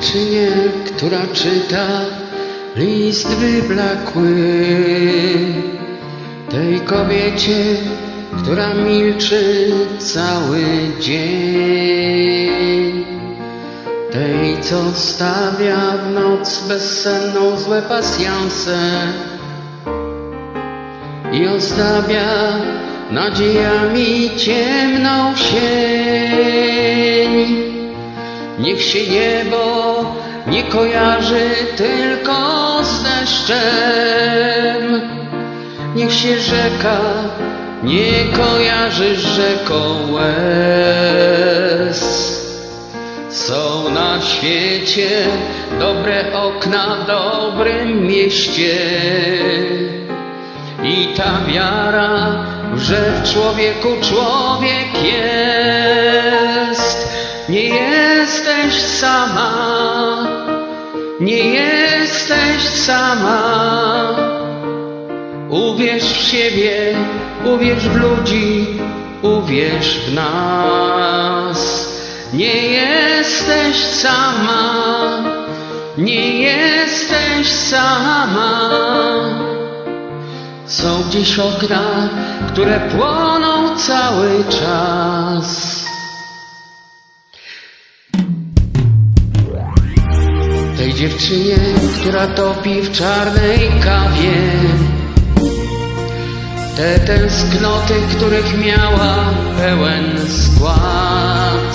dziewczynie, która czyta list wyblakły. Tej kobiecie, która milczy cały dzień. Tej, co stawia w noc bezsenną złe pasjanse i ozdabia nadziejami ciemną sień. Niech się niebo nie kojarzy tylko z deszczem. Niech się rzeka nie kojarzy z rzeką łez. Są na świecie dobre okna w dobrym mieście. I ta wiara, że w człowieku człowiek jest. Nie jesteś sama, nie jesteś sama. Uwierz w siebie, uwierz w ludzi, uwierz w nas. Nie jesteś sama, nie jesteś sama. Są gdzieś okna, które płoną cały czas. Dziewczynie, która topi w czarnej kawie. Te tęsknoty, których miała pełen skład.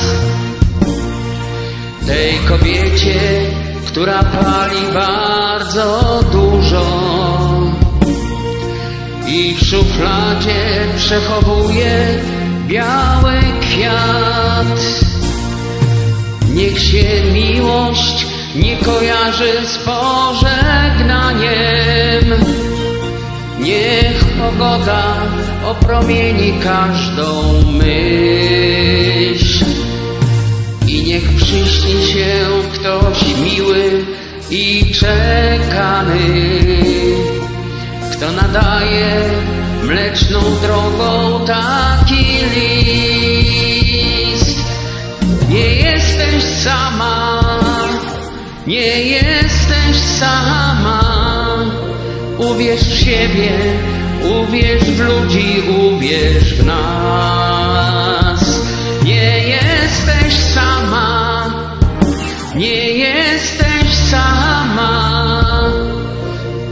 Tej kobiecie, która pali bardzo dużo i w szufladzie przechowuje biały kwiat. Niech się miłość nie kojarzy z pożegnaniem. Niech pogoda opromieni każdą myśl. I niech przyśni się ktoś miły i czekany. Kto nadaje mleczną drogą taki list. Nie jesteś sama, nie jesteś sama. Uwierz w siebie, uwierz w ludzi, uwierz w nas. Nie jesteś sama, nie jesteś sama.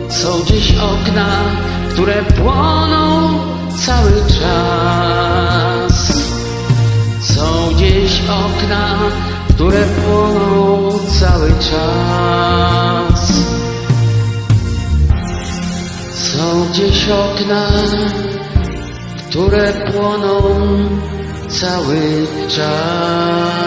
Są gdzieś okna, które płoną cały czas. Które płoną cały czas. Są gdzieś okna, które płoną cały czas.